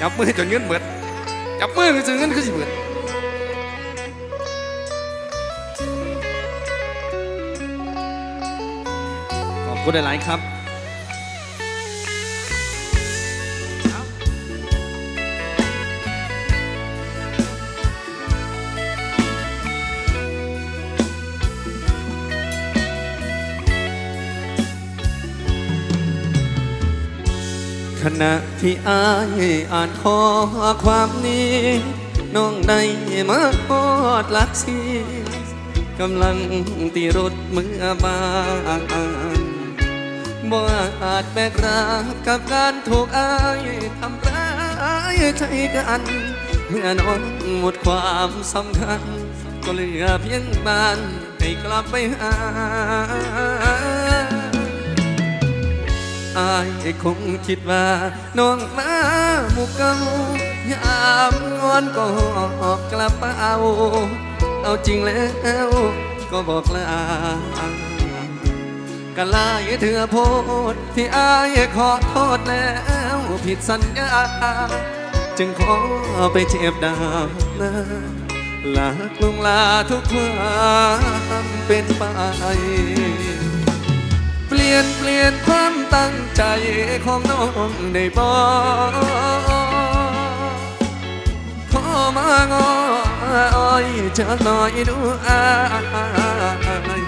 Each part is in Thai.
จับมือจนเงินเบิดจับมือจนเงินคือสิเบิดขอบคุณหลายๆครับ ณะที่อายอ่านข้อความนี้ น้องได้มาพอดลักสีกำลังตีรถเมื่อบานบ่อาจแบกรับกับการถูกอายทำร้ายใจกัน เมื่อนอนหมดความสำคัญ ก็เหลือเพียงบ้านให้กลับไปหา อายคงคิดว่า น้องมาหมุกเกายามงอนก็หอบกลับมาเอาเอาจริงแล้วก็บอกลากันลายเถื่อโพดที่อายขอโทษแล้วผิดสัญญา จึงขอไปเจ็บดาวนะลากลงลาทุกความเป็นไป ลี่ยนเปลี่ยนความตั้งใจของน้องได้บอขอมางออ้อยจะหน่อยดูอาย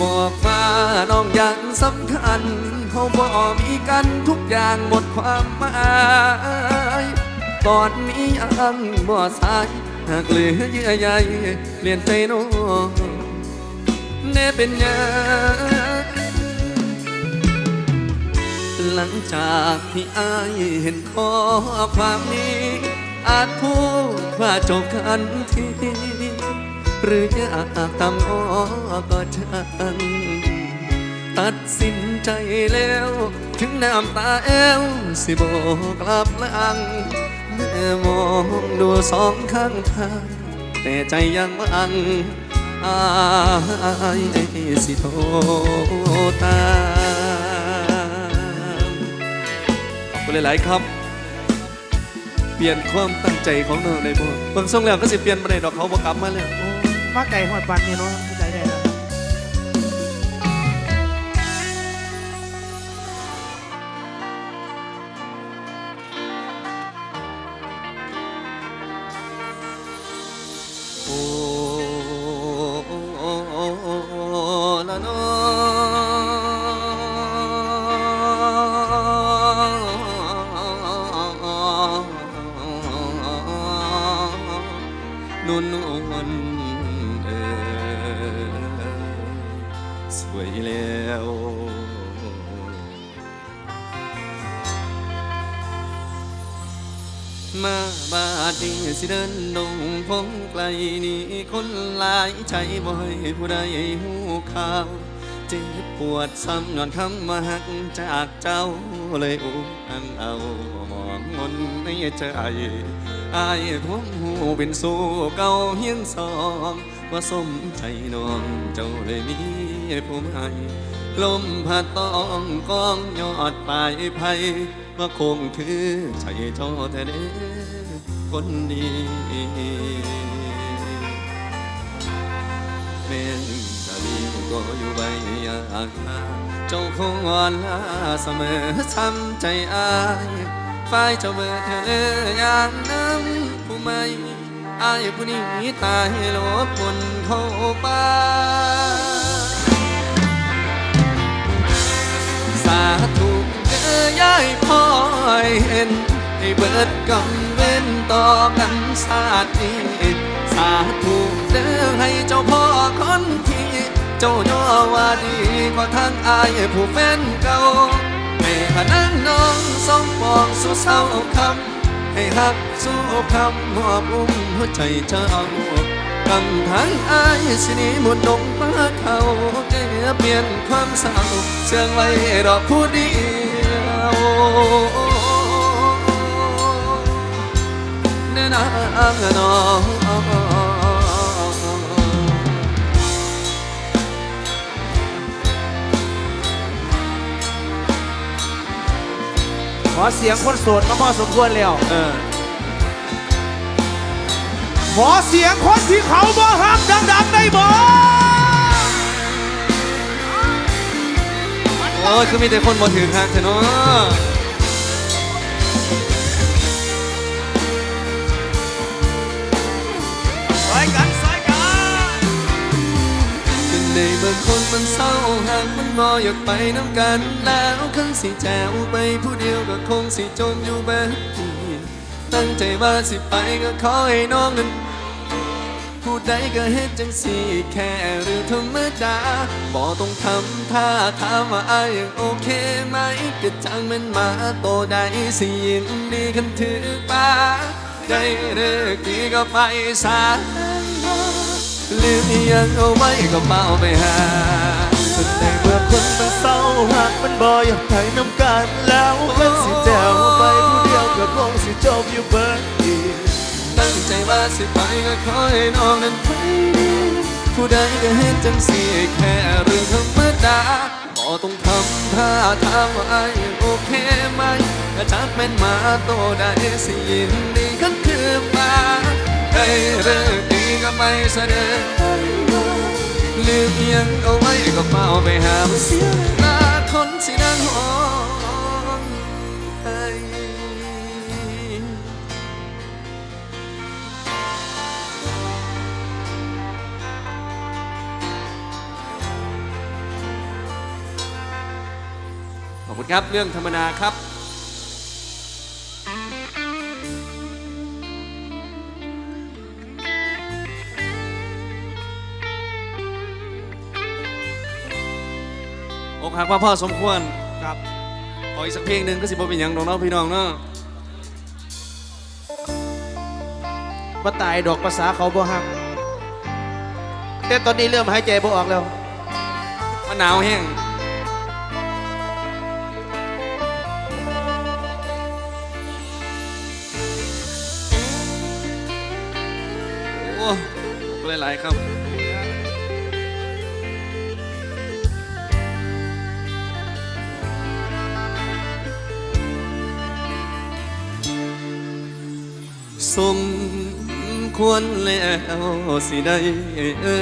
บอกว่าน้องยังสำคัญเขาบอกมีกันทุกอย่างหมดความหมายตอนนี้ยังบ่สายหากเหลือเยื่อใยเปลี่ยนใจน้องแน่เป็นยัง หลังจากที่อายเห็นข้อความนี้ อาจพูดว่าจบกันทีหรืออยากตามอ้อก็ช่างตัดสินใจแล้ว ถึงน้ำตาแอวสิบอกกลับลังเมื่อมองดูสองข้างทางแต่ใจยังหวังอายสิโทตา หลายๆครับเปลี่ยนความตั้งใจของน้องในบ่เบิ่งส่งแล้วก็สิเปลี่ยนบ่ได้ดอกเขาบ่กลับมาแล้วโอ้มาไก่หอดปันนี่เนาะ มาบาดนี้สิเดินดงพงไกลนี่คนหลายใจบ่ให้ผู้ใดหูข่าวเจ็บปวดซ้ำนอนคำมาหักจากเจ้าเลยอุอันเอามองมนในใจอายผมหูเป็นสู้เก่าเฮียงสองว่าสมใจน้องเจ้าเลยมีผู้ใหม่ลมพัดต้องกองยอดปลายไผ่ ว่าคงถือใจเจ้าแต่เด้คนดีแม่นกะลีก็อยู่ใบยากาเจ้าคงอ่อนล้าเสมอช้ำใจอายฝ่ายเจ้าเบื่อเธออย่างน้ำผู้ไม่อายผู้นี้ตายลบมนเข้าไปสา ยายพ่อยเห็น ให้เบิดกำเว้นต่อกันชาตินี้สาธุเด้อให้เจ้าพ่อคนที่ เจ้าย่อว่าดีกว่าทางอายผู้แฟนเก่าให้พนันน้องสองปองสู่เศร้าคำให้หักสู้คำมอบอุ้มหัวใจเจ้ากำทางอายสินีหมุนดงมาเขาเอเปลี่ยนความเศร้าเสื่องไว้ดอกผู้ดี นื้อนางน้องขออเสียงคนโสดมาพอสมควรแล้วเออขอเสียงคนที่เขาบ่ฮักดังๆได้บ่โอ้ยคือมีแต่คนบ่ถือคักเถอะเนาะ ในบางคนมันเศร้าหากมันงออยากไปน้ำกัน แล้วคันสิแจวไปผู้เดียวก็คงสิจมอยู่แบบนี้ตั้งใจว่าสิไปก็ขอให้น้องนั้น ใดก็เฮ็ดจังสี่แค่เรื่อธรรมดาบ่ต้องทำท่าถามว่าอายยังโอเคไหมก็จังมันมาโตได้สิยินดีคันถือป้าได้เลิกดีก็ไปซะลืมอีหยังเอาไว้ก็เมาไปหาในเมื่อคนมันเศร้าหากมันบ่อยากไปน้ำกันแล้วมันสิแจวไปผู้เดียวก็คงสิจบอยู่เบิดอี ตั้งใจว่าสิไปก็ขอให้น้องนั้นไปผู้ใดก็เฮ็ดจังสีแค่เรื่องธรรมดาบ่ต้องทำท่าทางว่าอายยังโอเคไหมก็จักแม่นมาโตได้สิยินดีคันคือมาได้เลิกดีก็ไม่เสดอลืมอิหยังเอาไว้ก็เฝ้าไปหาเสียเวลาคนสินั่งหอ คุณครับ เรื่องธรรมดาครับอกหักว่าพ่อสมควรครับขออีกสักเพลงหนึ่งก็สิบ่เป็นหยังดอกเน้องพี่น้องเนาะบ่ตายดอกภาษาเขาบ่ฮัก แต่ตอนนี้เริ่มหายใจบ่ออกแล้วมันหนาวแห้ง อ้หลายๆครับสมควรแล้วสิได้เอ่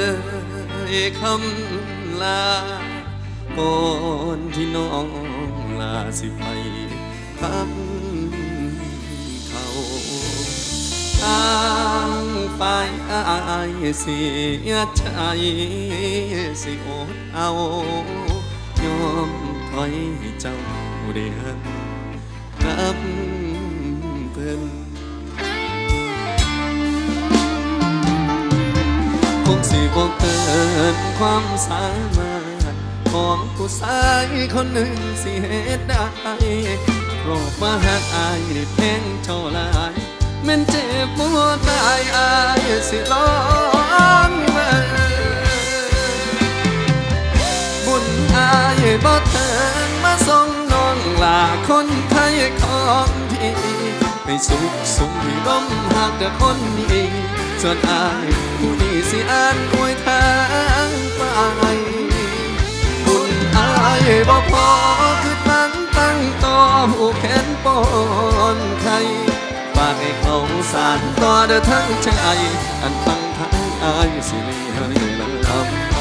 ยคำลาก่อนที่น้องลาสิไปพัก เสียใจสิอดเอายอมถอยให้เจ้าได้หักกับเพิ่นคงสิบ่เกินความสามารถของผู้ชายคนหนึ่งสิเหตุได้โปรดมาหักอายได้เพ่งเท่าไร ม่นเจ็บปวดตายอายสิร้องมาบุญอายบ่เถิงมาส่งน้องลาคนไทยของพี่ให้สุขสมที่ร่มหากแต่คนนี้ส่วนอายผู้นี้สิอ่านอวยทางไปบุญอายบ่พอคือตั้งตั้งต่อหูแขนปอนไทยากให้เขาสานต่อเด้อทั้งใจ อันตั้งทางอายสิเลี้ยงลำ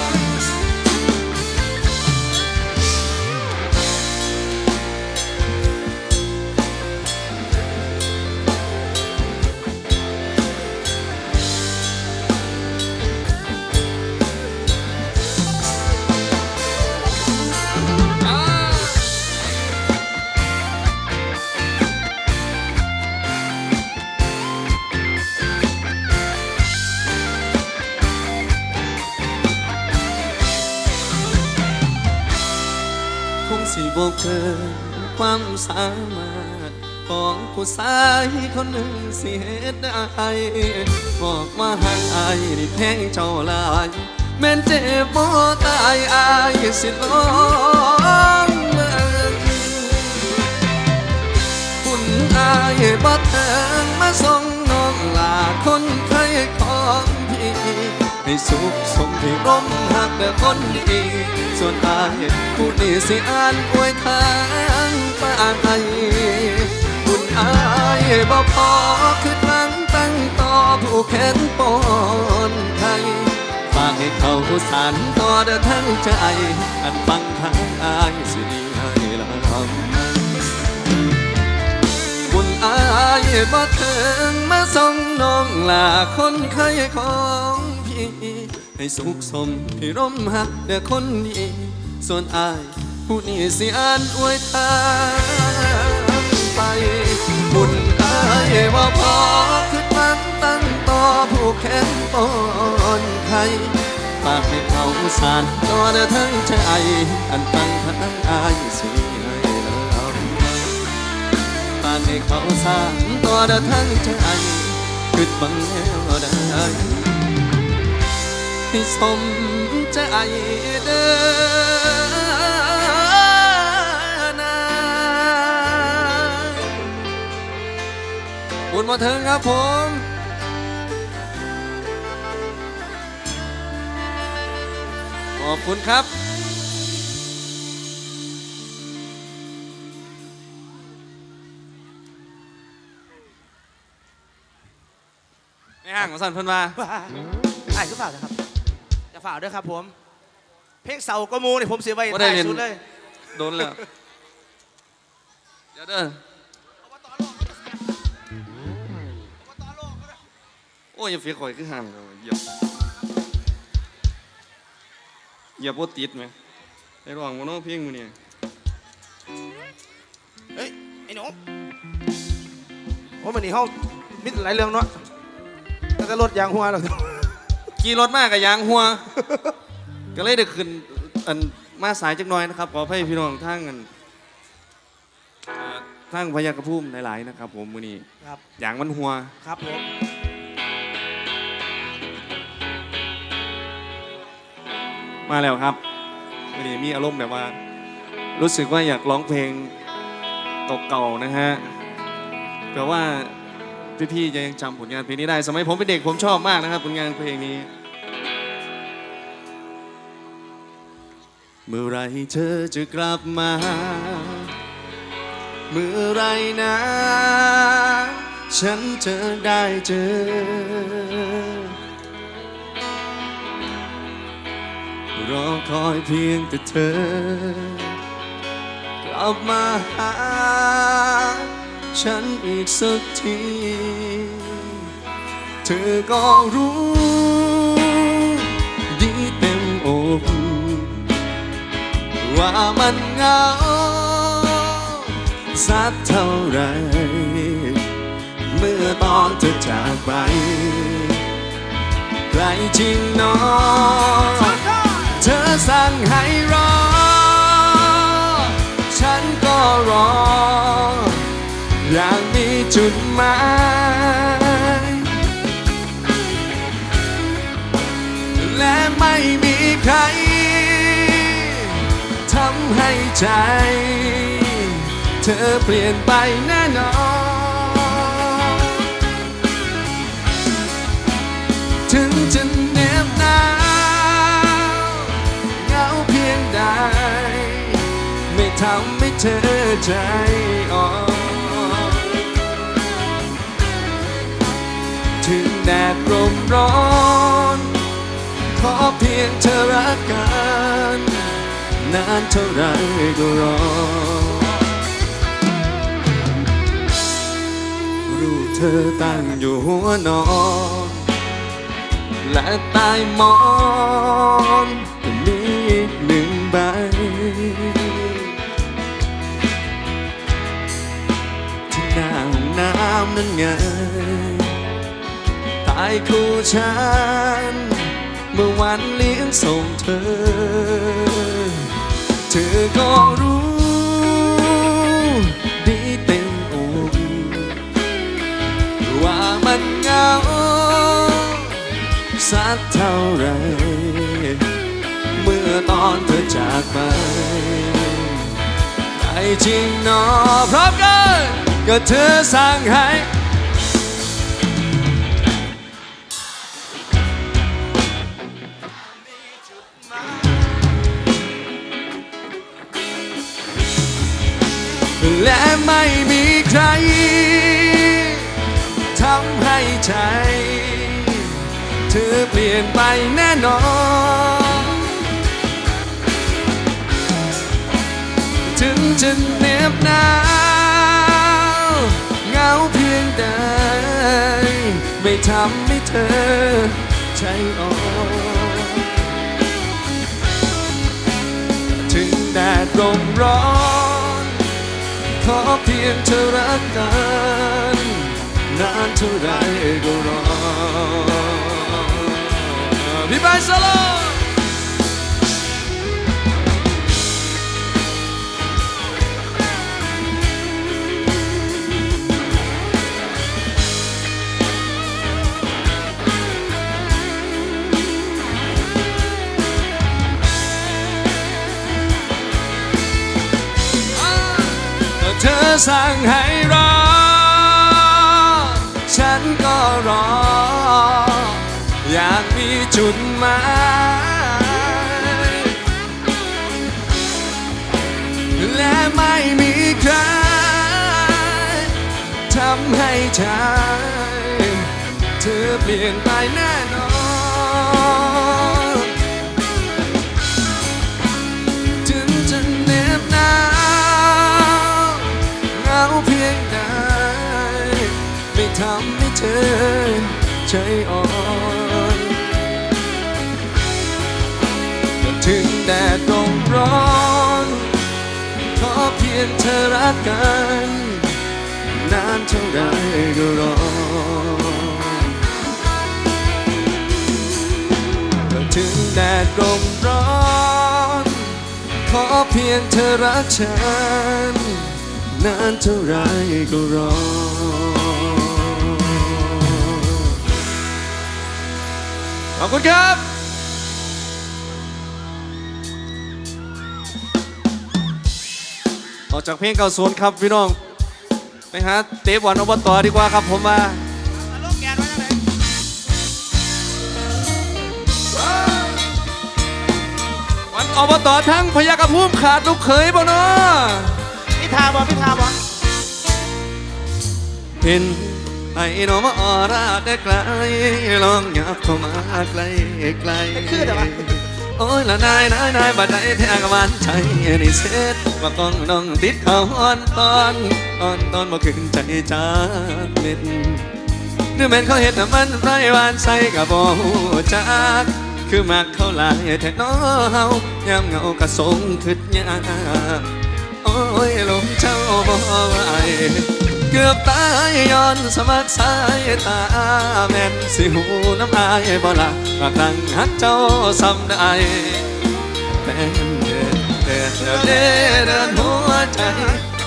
ความสามารถ ของผู้ชายคนหนึ่งสิเหตุได้บอกว่าหักอายได้แพงเจ้าลายแม่นเจ็บบ่ตายอายสิร้องเลิกคุณอายบ่เถิงมาส่งน้องลาคนไทยของพี่ ให้สุขสมที่ร่มหักแต่คนดีส่วนอายผู้นี้สิอ่านอวยทางปานไอบุญอายบ่พอคือตั้งตั้งต่อผู้แขนปอนไทยฝากให้เขาสานต่อเดินทั้งใจอันฟังทางอายสิดีให้ลำบุญอายบ่ถึงมาส่งน้องลาคนเคยของ ให้สุขสมที่ร่มหักแต่คนดีส่วนอายผู้นี้สิอ่านอวยทางไปบุญอายว่าพอคือตั้งตั้งต่อผู้แค้นปอนไทยฝากให้เขาสานต่อเดินทั้งใจอันตั้งทางอายสิให้เราปานให้เขาสานต่อเดินทั้งใจคิดบังแล้วได้ ให้สมใจเดินนาบุญมาถึงครับผมขอบคุณครับในห้างของสันเพิ่นมา ไอ้คือฝ่ากนะครับ จะฝ่ากด้วยครับผม เพลงเสาก็มูเนี่ยผมเสียไว้บ่ได้ท้ายเรียน สุดเลยโดนแล้วเดี๋ยวเด้อโอ้ยอย่าเฟียข่อยคือห่างเลยเหยียบเหยียบโบติดไหมไอ้ร้องโมโนเพลงมือเนี่ยเฮ้ยไอ้หนูโอ้มันนี่ห้องมิดหลายเรื่องเนาะแล้วก็รถยางหัวเรา ขี่รถมากกับยางหัว ก็เลยได้ขึ้นอันมาสายจักหน่อยนะครับขอให้พี่น้องทางกันเอ่อทางพยากระพุ่มหลายๆนะครับ ผมมือนี้ครับ ยางมันหัว ครับผม มาแล้วครับวันนี้มีอารมณ์แบบว่า รู้สึกว่าอยากร้องเพลงเก่าๆนะฮะแปลว่า พี่ๆจะยังจำผลงานเพลงนี้ได้ สมัยผมเป็นเด็กผมชอบมากนะครับ ผลงานเพลงนี้ เมื่อไรเธอจะกลับมา เมื่อไรนะ ฉันจะได้เจอรอคอยเพียงแต่เธอ กลับมาหา ฉันอีกสักที เธอก็รู้ ดีเต็มอกว่ามันเหงาสักเท่าไร เมื่อตอนเธอจากไปใครจริงหนอเธอสั่งให้รอ ฉันก็รอ อย่างมีจุดหมายและไม่มีใครทำให้ใจ เธอเปลี่ยนไปแน่นอนถึงจะเหน็บหนาวเหงาเพียงใด ไม่ทำให้เธอใจอ่อน แดดลมร้อน ขอเพียงเธอรักกันนานเท่าไรก็รอ รูปเธอตั้งอยู่หัวนอน และใต้หมอนก็มีอีกหนึ่งใบที่หน้าห้องน้ำนั้นไงายคู่ฉัน เมื่อวันเลี้ยงส่งเธอ เธอก็รู้ดีเต็มอกว่ามันเหงาสักเท่าไร เมื่อตอนเธอจากไปใจจริงหนอพร้อมกันก็เธอสั่งให้ และไม่มีใครทำให้ใจ เธอเปลี่ยนไปแน่นอน ถึงจะเหน็บหนาวเหงาเพียงใดไม่ทำให้เธอใจอ่อนถึงแดดลมร้อน เพียงเธอรักกันนานเท่าไรก็รอพี่บายสโล สั่งให้รอ ฉันก็รอ อยากมีจุดหมายและไม่มีใครทำให้ใจเธอเปลี่ยนไปแน่นอน ใจอ่อนถึงแดดลมร้อนขอเพียงเธอรักกันนานเท่าไรก็รอถึงแดดลมร้อนขอเพียงเธอรักฉันนานเท่าไรก็รอ ขอบคุณครับออกจากเพลงเก่าโซนครับพี่น้องไปหาเตะบอลอบตดีกว่าครับผมว่าลงแกนไว้จังไหนวันอบตทั้งพยากระพุ่มขาดลูกเขยบ่เนาะพี่ทาบอพี่ทาบอเห็น ไอ้น้องมาออราได้ไกลลองหยับเข้ามาใกล้ใกล้คือเดี๋ยววะโอ้ยละนายนายนายบัดใดแทงกับมันใจนี่เสร็จว่ากองน้องติดเขาอ่อนตอนอ่อนตอนบ่ขึ้นใจจ้าเม็ดหรือแม่นเขาเห็นน้ำมันไรหวานใส่กับบ่ฮู้จักคือมักเขาหลายแท้น้อเฮายามเหงากะสงขึ้นยากโอ้ยลมเจ้าบ่ไหว เกือบตายย้อนสมัครสายตาแม่นสิหูน้ำอายบ่ละว่าครั้งหักเจ้าซ้ำได้เป็นเดินเดินเดินเดินเดินหัวใจ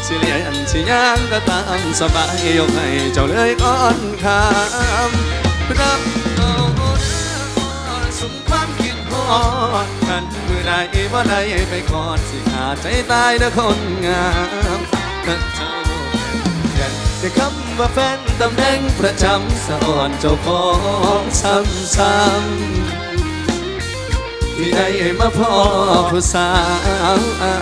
สิเลียนสิย่างก็ตามสบายยกให้เจ้าเลยก่อนคำรับเอาเด้อสุมความคิดฮอดขันมือใดบ่ได้ไปก่อดสิขาดใจตายเด้อคนงามถ้าเจ้า แต่คำว่าแฟนตำแหน่งประจำสอนเจ้าของซ้ำๆที่ได้มาพ่อผู้สาวอา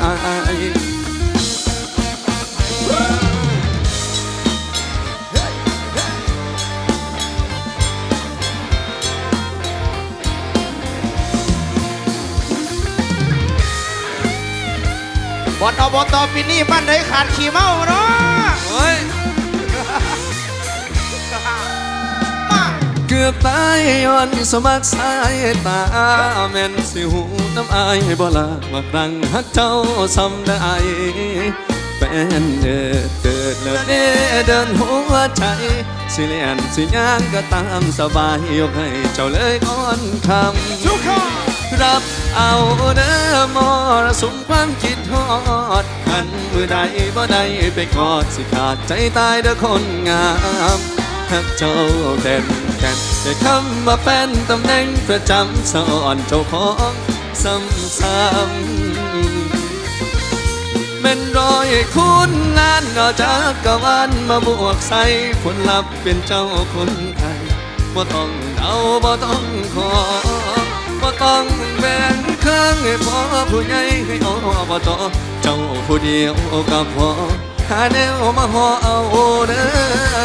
บอลอบตปีนี้บ้านไหนขาดขี่เมาเนาะ เกือบตายย้อนสมัครสายตาแม่นสิหูน้ำอายบ่ละมาครั้งฮักเจ้าซ้ำได้เป็นเดินเกิดเลิศเด้เดินหัวใจ สิเลียนสิย่างก็ตามสบายยกให้เจ้าเลยก่อนคำชุกข้อรับเอาเด้อมรสุมความคิดฮอดขันมือใดบ่ได้ไปกอดสิขาดใจตายเด้อคนงามหักเจ้าแก่น ก่นแต่คำว่าเป็นตำแหน่งประจำสอนเจ้าของซ้ำๆเป็นรอยคุณงานก็จากกวันมาบวกใส่ผลลัพธ์เป็นเจ้าคนไทยบ่ต้องเดาบ่ต้องขอบ่ต้องแบ่งเครื่องให้พอผู้ใหญ่ให้อบตเจ้าผู้เดียวก็พอ หาแนวมาห่อเอาเด้อ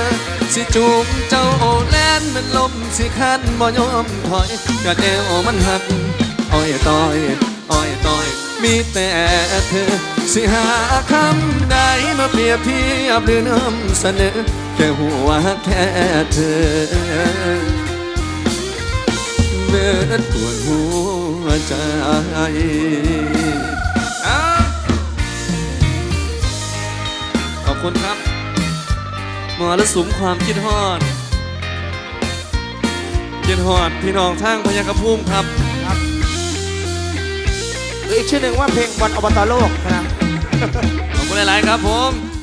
สิจูงเจ้าโอแล่นมันลมสิคันบ่ยอมถอยกะแนวมันหักอ้อยต้อยอ้อยต้อยมีแต่เธอ สิหาคำใดมาเปรียบเทียบหรือนำเสนอแค่หัวแค่เธอเบิดปวดหัวใจ คุณครับมรสุมความคิดฮอดคิดฮอดพี่น้องทางพยากระพุ่มครับหรืออีกชื่อหนึ่งว่าเพลงบอลอบตโลกนะขอบคุณหลาย ๆ ครับผม